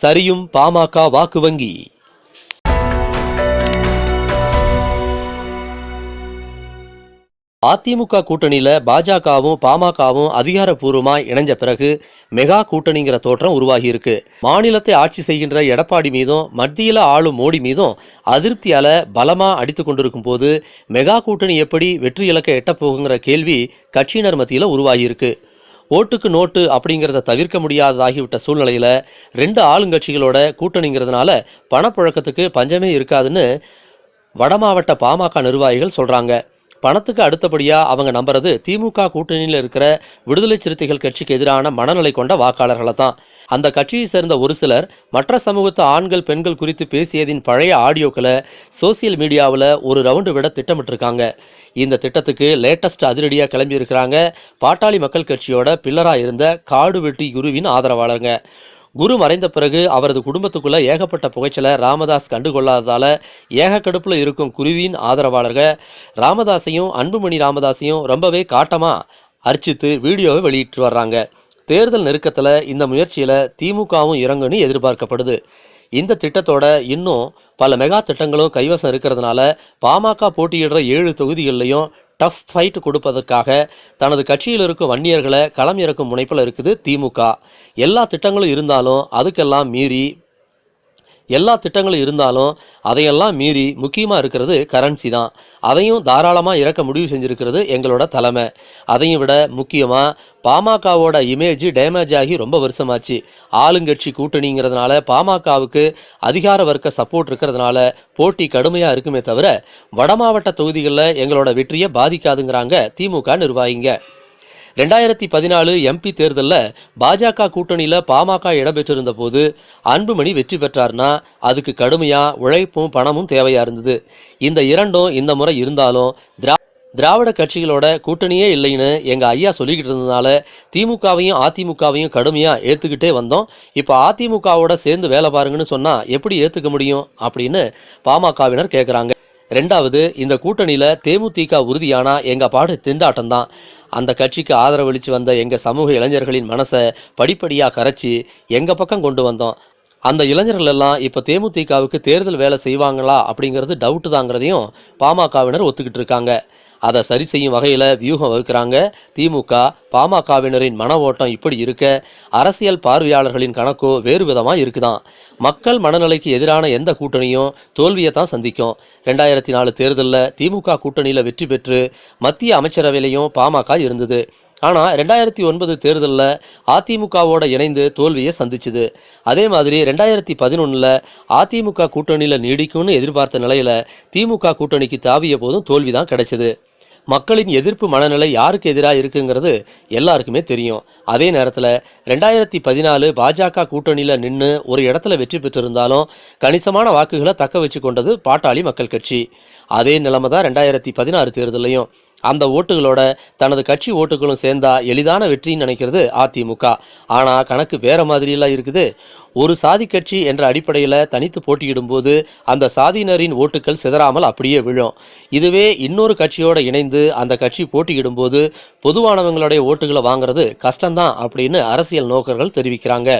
சரியும் பாமக வாக்கு வங்கி. அதிமுக கூட்டணியில பாஜகவும் பாமகவும் அதிகாரப்பூர்வமாக இணைஞ்ச பிறகு மெகா கூட்டணிங்கிற தோற்றம் உருவாகியிருக்கு. மாநிலத்தை ஆட்சி செய்கின்ற எடப்பாடி மீதும் மத்தியில் ஆளும் மோடி மீதும் அதிருப்தியால பலமா அடித்து கொண்டிருக்கும் போது மெகா கூட்டணி எப்படி வெற்றி இலக்கை எட்டப் போகுங்கிற கேள்வி கட்சியினர் மத்தியில உருவாகியிருக்கு. ஓட்டுக்கு நோட்டு அப்படிங்கிறத தவிர்க்க முடியாததாகிவிட்ட சூழ்நிலையில் ரெண்டு ஆளுங்கட்சிகளோட கூட்டணிங்கிறதுனால பணப்புழக்கத்துக்கு பஞ்சமே இருக்காதுன்னு வடமாவட்ட பாமக நிர்வாகிகள் சொல்கிறாங்க பணத்துக்கு அடுத்தபடியாக அவங்க நம்புறது திமுக கூட்டணியில் இருக்கிற விடுதலை சிறுத்தைகள் கட்சிக்கு எதிரான மனநிலை கொண்ட வாக்காளர்களை தான். அந்த கட்சியை சேர்ந்த ஒரு சிலர் மற்ற சமூகத்து ஆண்கள் பெண்கள் குறித்து பேசியதின் பழைய ஆடியோக்களை சோசியல் மீடியாவில் ஒரு ரவுண்டு விட திட்டமிட்டிருக்காங்க. இந்த திட்டத்துக்கு லேட்டஸ்ட் அதிரடியாக கிளம்பி இருக்கிறாங்க பாட்டாளி மக்கள் கட்சியோட பில்லராக இருந்த காடு வெட்டி குருவின் ஆதரவாளருங்க. குரு மறைந்த பிறகு அவரது குடும்பத்துக்குள்ள ஏகப்பட்ட புகைச்சலை ராமதாஸ் கண்டுகொள்ளாததால ஏக கடுப்புல இருக்கும் குருவின் ஆதரவாளர்கள் ராமதாஸையும் அன்புமணி ராமதாஸையும் ரொம்பவே காட்டமா அர்ச்சித்து வீடியோவை வெளியிட்டு வர்றாங்க. தேர்தல் நெருக்கத்துல இந்த முயற்சியில திமுகவும் இறங்குன்னு எதிர்பார்க்கப்படுது. இந்த திட்டத்தோட இன்னும் பல மெகா திட்டங்களும் கைவசம் இருக்கிறதுனால பாமக போட்டியிடுற ஏழு தொகுதிகளிலையும் டஃப் ஃபைட் கொடுப்பதற்காக தனது கட்சியில் இருக்கும் வன்னியர்களை களம் இறக்கும் முனைப்பில் இருக்குது திமுக. எல்லா திட்டங்களும் இருந்தாலும் அதுக்கெல்லாம் மீறி எல்லா திட்டங்களும் இருந்தாலும் அதையெல்லாம் மீறி முக்கியமாக இருக்கிறது கரன்சி தான். அதையும் தாராளமாக இறக்க முடிவு செஞ்சுருக்கிறது எங்களோட தலைமை. அதையும் விட முக்கியமாக பாமகவோட இமேஜ் டேமேஜ் ஆகி ரொம்ப வருஷமாச்சு. ஆளுங்கட்சி கூட்டணிங்கிறதுனால பாமகவுக்கு அதிகார வர்க்க சப்போர்ட் இருக்கிறதுனால போட்டி கடுமையாக இருக்குமே தவிர வடமாவட்ட தொகுதிகளில் எங்களோட வெற்றியை பாதிக்காதுங்கிறாங்க திமுக நிர்வாகிங்க. ரெண்டாயிரத்தி பதினாலு எம்பி தேர்தலில் பாஜக கூட்டணியில் பாமக இடம்பெற்றிருந்த போது அன்புமணி வெற்றி பெற்றார்னா அதுக்கு கடுமையாக உழைப்பும் பணமும் தேவையாக இருந்தது. இந்த இரண்டும் இந்த முறை இருந்தாலும் திரா திராவிட கட்சிகளோட கூட்டணியே இல்லைன்னு எங்கள் ஐயா சொல்லிக்கிட்டு இருந்ததுனால திமுகவையும் அதிமுகவையும் கடுமையாக ஏற்றுக்கிட்டே வந்தோம். இப்போ அதிமுகவோட சேர்ந்து வேலை பாருங்கன்னு சொன்னால் எப்படி ஏற்றுக்க முடியும் அப்படின்னு பாமகவினர் கேட்குறாங்க ரெண்டாவது இந்த கூட்டணியில் தேமுதிக உறுதியானா எங்கள் பாடு திண்டாட்டம் தான் அந்த கட்சிக்கு ஆதரவளித்து வந்த எங்கள் சமூக இளைஞர்களின் மனசை படிப்படியாக கரைச்சி எங்கள் பக்கம் கொண்டு வந்தோம். அந்த இளைஞர்கள் எல்லாம் இப்போ தேமுதிகவுக்கு தேர்தல் வேலை செய்வாங்களா அப்படிங்கிறது டவுட்டு தாங்கிறதையும் பாமகவினர் ஒத்துக்கிட்டு இருக்காங்க. அதை சரி செய்யும் வகையில் வியூகம் வகுக்கிறாங்க. திமுக பாமகவினரின் மன ஓட்டம் இப்படி இருக்க அரசியல் பார்வையாளர்களின் கணக்கோ வேறு விதமாக இருக்குதான். மக்கள் மனநிலைக்கு எதிரான எந்த கூட்டணியும் தோல்வியை தான் சந்திக்கும். ரெண்டாயிரத்தி நாலு தேர்தலில் திமுக கூட்டணியில் வெற்றி பெற்று மத்திய அமைச்சரவையிலையும் பாமக இருந்தது. ஆனால் ரெண்டாயிரத்தி ஒன்பது தேர்தலில் அதிமுகவோட இணைந்து தோல்வியை சந்திச்சுது. அதே மாதிரி ரெண்டாயிரத்தி பதினொன்றில் அதிமுக கூட்டணியில் நீடிக்கும்னு எதிர்பார்த்த நிலையில் திமுக கூட்டணிக்கு தாவிய போதும் தோல்வி தான் கிடைச்சது. மக்களின் எதிர்ப்பு மனநிலை யாருக்கு எதிராக இருக்குங்கிறது எல்லாருக்குமே தெரியும். அதே நேரத்தில் ரெண்டாயிரத்தி பதினாலு பாஜக கூட்டணியில் நின்று ஒரு இடத்துல வெற்றி பெற்றிருந்தாலும் கணிசமான வாக்குகளை தக்க வச்சு கொண்டது பாட்டாளி மக்கள் கட்சி. அதே நிலைமை தான் ரெண்டாயிரத்தி பதினாறு தேர்தலையும் அந்த ஓட்டுகளோட தனது கட்சி ஓட்டுகளும் சேர்ந்தா எளிதான வெற்றின்னு நினைக்கிறது அதிமுக. ஆனால் கணக்கு வேற மாதிரியெல்லாம் இருக்குது. ஒரு சாதி கட்சி என்ற அடிப்படையில் தனித்து போட்டியிடும்போது அந்த சாதியினரின் ஓட்டுகள் சிதறாமல் அப்படியே விழும். இதுவே இன்னொரு கட்சியோடு இணைந்து அந்த கட்சி போட்டியிடும்போது பொதுவானவங்களுடைய ஓட்டுகளை வாங்குறது கஷ்டம்தான் அப்படின்னு அரசியல் நோக்கர்கள் தெரிவிக்கிறாங்க.